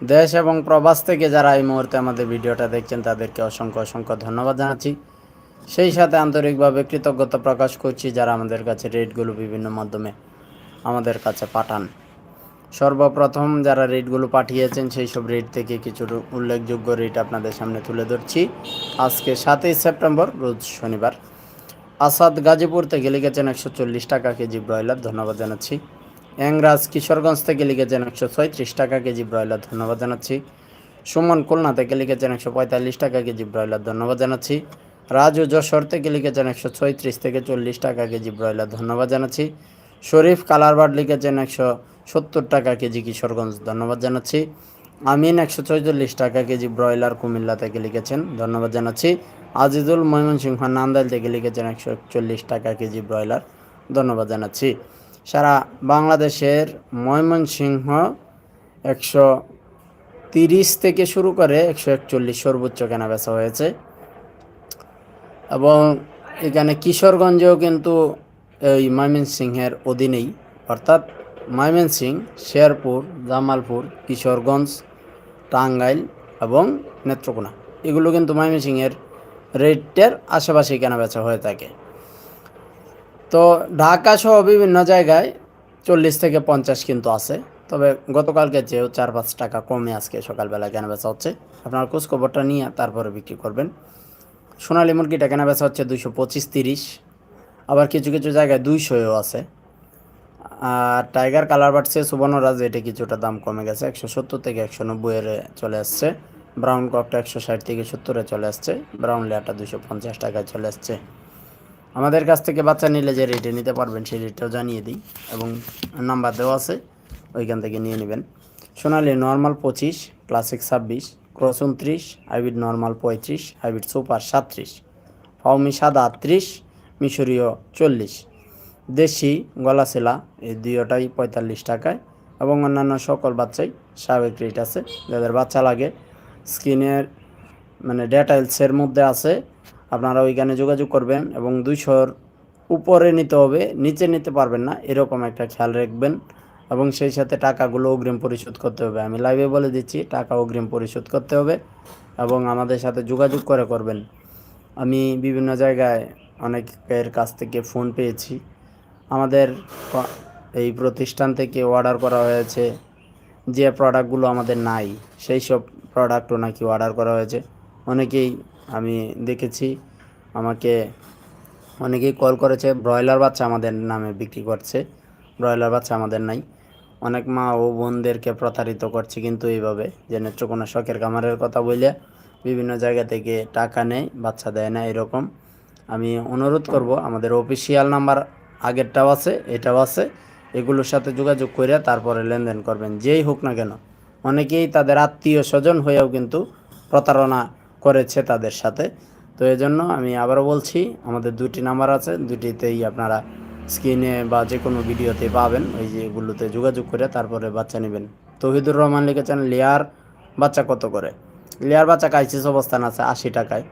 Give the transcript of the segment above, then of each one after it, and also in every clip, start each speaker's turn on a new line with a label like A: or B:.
A: দেশ এবং প্রবাস থেকে যারা এই মুহূর্তে আমাদের ভিডিওটা দেখছেন, তাদেরকে অসংখ্য অসংখ্য ধন্যবাদ জানাচ্ছি। সেই সাথে আন্তরিকভাবে কৃতজ্ঞতা প্রকাশ করছি যারা আমাদের কাছে রেটগুলো বিভিন্ন মাধ্যমে আমাদের কাছে পাঠান। সর্বপ্রথম যারা রেটগুলো পাঠিয়েছেন, সেই সব রেট থেকে কিছু উল্লেখযোগ্য রেট আপনাদের সামনে তুলে ধরছি। আজকে সাতই সেপ্টেম্বর, রোজ শনিবার। আসাদ গাজীপুর থেকে লিখেছেন একশো চল্লিশ টাকা কেজি ব্রয়লার, ধন্যবাদ জানাচ্ছি। অ্যাংরাজ কিশোরগঞ্জ থেকে লিখেছেন একশো ছয়ত্রিশ টাকা কেজি ব্রয়লার। ধন্যবাদ জানাচ্ছি। সুমন খুলনা থেকে লিখেছেন একশো পঁয়তাল্লিশ টাকা কেজি ব্রয়লার। ধন্যবাদ জানাচ্ছি। রাজু যশোর থেকে লিখেছেন একশো ছয়ত্রিশ থেকে চল্লিশ টাকা কেজি ব্রয়লার। ধন্যবাদ জানাচ্ছি। শরীফ কালারবার্ড লিখেছেন একশো সত্তর টাকা কেজি কিশোরগঞ্জ। ধন্যবাদ জানাচ্ছি। আমিন একশো ছয়চল্লিশ টাকা কেজি ব্রয়লার কুমিল্লা থেকে লিখেছেন। ধন্যবাদ জানাচ্ছি। আজিজুল ময়মনসিংহ নান্দাইল থেকে লিখেছেন একশো একচল্লিশ টাকা কেজি ব্রয়লার। ধন্যবাদ জানাচ্ছি। সারা বাংলাদেশের ময়মনসিংহ একশো তিরিশ থেকে শুরু করে একশো একচল্লিশ সর্বোচ্চ কেনা বেচা হয়েছে। এবং এখানে কিশোরগঞ্জেও কিন্তু এই ময়মনসিংহের অধীনেই, অর্থাৎ ময়মনসিংহ, শেরপুর, জামালপুর, কিশোরগঞ্জ, টাঙ্গাইল এবং নেত্রকোনা। এগুলো কিন্তু ময়মনসিংহের রেটের আশেপাশে কেনা বেচা হয়ে থাকে। তো ঢাকা সহ বিভিন্ন জায়গায় চল্লিশ থেকে পঞ্চাশ কিন্তু আছে। তবে গতকালকে চেয়েও চার পাঁচ টাকা কমে আজকে সকালবেলা কেনা বেচা হচ্ছে, আপনার খোঁজখবরটা নিয়ে তারপরে বিক্রি করবেন। সোনালী মুরগিটা কেনা বেচা হচ্ছে দুইশো পঁচিশ তিরিশ, আবার কিছু কিছু জায়গায় দুইশোও আছে। আর টাইগার কালার বাড়ছে সুবর্ণরাজ এটা কিছুটা দাম কমে গেছে, একশো সত্তর থেকে একশো নব্বই এর চলে আসছে। ব্রাউন কপটা একশো ষাট থেকে সত্তরে চলে আসছে, ব্রাউন লেয়ারটা দুশো পঞ্চাশ টাকায় চলে আসছে। আমাদের কাছ থেকে বাচ্চা নিলে যে রেটে নিতে পারবেন, সেই রেটটাও জানিয়ে দিই এবং নাম্বার দেওয়া আছে, ওইখান থেকে নিয়ে নেবেন। সোনালি নর্মাল পঁচিশ ক্লাসিক ছাব্বিশ ক্রস উনত্রিশ হাইব্রিড নর্মাল পঁয়ত্রিশ হাইব্রিড সুপার সাতত্রিশ ফাউমি সাদা আটত্রিশ, মিশরীয় চল্লিশ, দেশি গলাশিলা এই দুইটাই পঁয়তাল্লিশ টাকায় এবং অন্যান্য সকল বাচ্চাই স্বাভাবিক রেট আছে। যাদের বাচ্চা লাগে স্কিনের মানে ডেটাইলসের মধ্যে আছে আপনারা ওইখানে যোগাযোগ করবেন এবং দুইশোর উপরে নিতে হবে, নিচে নিতে পারবেন না, এরকম একটা খেয়াল রাখবেন এবং সেই সাথে টাকাগুলো অগ্রিম পরিশোধ করতে হবে। আমি লাইভে বলে দিচ্ছি, টাকা অগ্রিম পরিশোধ করতে হবে এবং আমাদের সাথে যোগাযোগ করে করবেন। আমি বিভিন্ন জায়গায় অনেকের কাছ থেকে ফোন পেয়েছি। আমাদের এই প্রতিষ্ঠান থেকে অর্ডার করা হয়েছে যে প্রোডাক্টগুলো আমাদের নাই, সেই সব প্রোডাক্টও নাকি অর্ডার করা হয়েছে। অনেকেই আমি দেখেছি। আমাকে অনেকেই কল করেছে, ব্রয়লার বাচ্চা আমাদের নামে বিক্রি করছে। ব্রয়লার বাচ্চা আমাদের নাই। অনেক মা ও বোনদেরকে প্রতারিত করছে কিন্তু এইভাবে যে নেত্রকোনা শখের কামারের কথা বলে বিভিন্ন জায়গা থেকে টাকা নেয়, বাচ্চা দেয় না এরকম। আমি অনুরোধ করব, আমাদের অফিসিয়াল নাম্বার আগেরটাও আছে, এটাও আছে। এগুলোর সাথে যোগাযোগ করে তারপরে লেনদেন করবেন, যেই হোক না কেন। অনেকেই তাদের আত্মীয় স্বজন হয়েও কিন্তু প্রতারণা করেছে তাদের সাথে। তো এই জন্য আমি আবারও বলছি, আমাদের দুটি নাম্বার আছে, দুটিতেই আপনারা স্ক্রিনে বা যে কোনো ভিডিওতে পাবেন, ওই যেগুলোতে যোগাযোগ করে তারপরে বাচ্চা নেবেন। তহিদুর রহমান লিখেছেন, লেয়ার বাচ্চা কত করে? লেয়ার বাচ্চা কাইসিস অবস্থান আছে আশি টাকায়।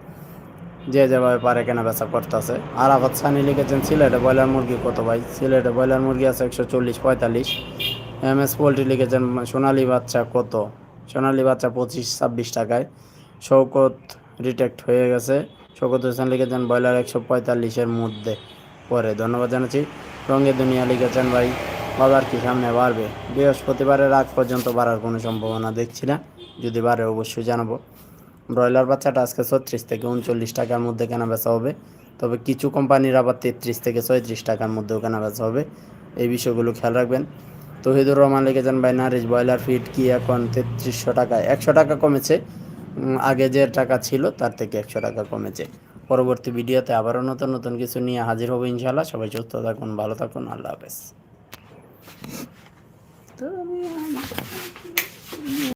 A: যে যেভাবে পারে কেনা বেচা করতেছে। আর আবার সানি লিখেছেন, সিলেটে ব্রয়লার মুরগি কত ভাই? সিলেটে ব্রয়লার মুরগি আছে একশো চল্লিশ, পঁয়তাল্লিশ। এম এস পোলট্রি লিখেছেন, সোনালি বাচ্চা কত? সোনালি বাচ্চা পঁচিশ, ছাব্বিশ টাকায়। শৌকত রিটেক্ট হয়ে গেছে। শৌকত হোসেন লিখেছেন, ব্রয়লার একশো পঁয়তাল্লিশের মধ্যে পরে ধন্যবাদ জানাচ্ছি। রঙে দুনিয়া লিখেছেন, ভাই, বাজার কি সামনে বাড়বে? বৃহস্পতিবারের আগ পর্যন্ত বাড়ার কোনো সম্ভাবনা দেখছি না। যদি বাড়ে, অবশ্যই জানাব। ব্রয়লার বাচ্চাটা আজকে ছত্রিশ থেকে উনচল্লিশ টাকার মধ্যে কেনা বেচা হবে। তবে কিছু কোম্পানির আবার তেত্রিশ থেকে ছয়ত্রিশ টাকার মধ্যেও কেনা বেচা হবে। এই বিষয়গুলো খেয়াল রাখবেন। তহিদুর রহমান লিখেছেন, ভাই, নারিশ ব্রয়লার ফিট কি এখন তেত্রিশশো টাকা একশো টাকা কমেছে। আগে যে টাকা ছিল তার থেকে একশো টাকা কমেছে। পরবর্তী ভিডিওতে আবারও নতুন নতুন কিছু নিয়ে হাজির হব ইনশাল্লাহ সবাই সুস্থ থাকুন, ভালো থাকুন, আল্লাহ হাফেজ। তো আমি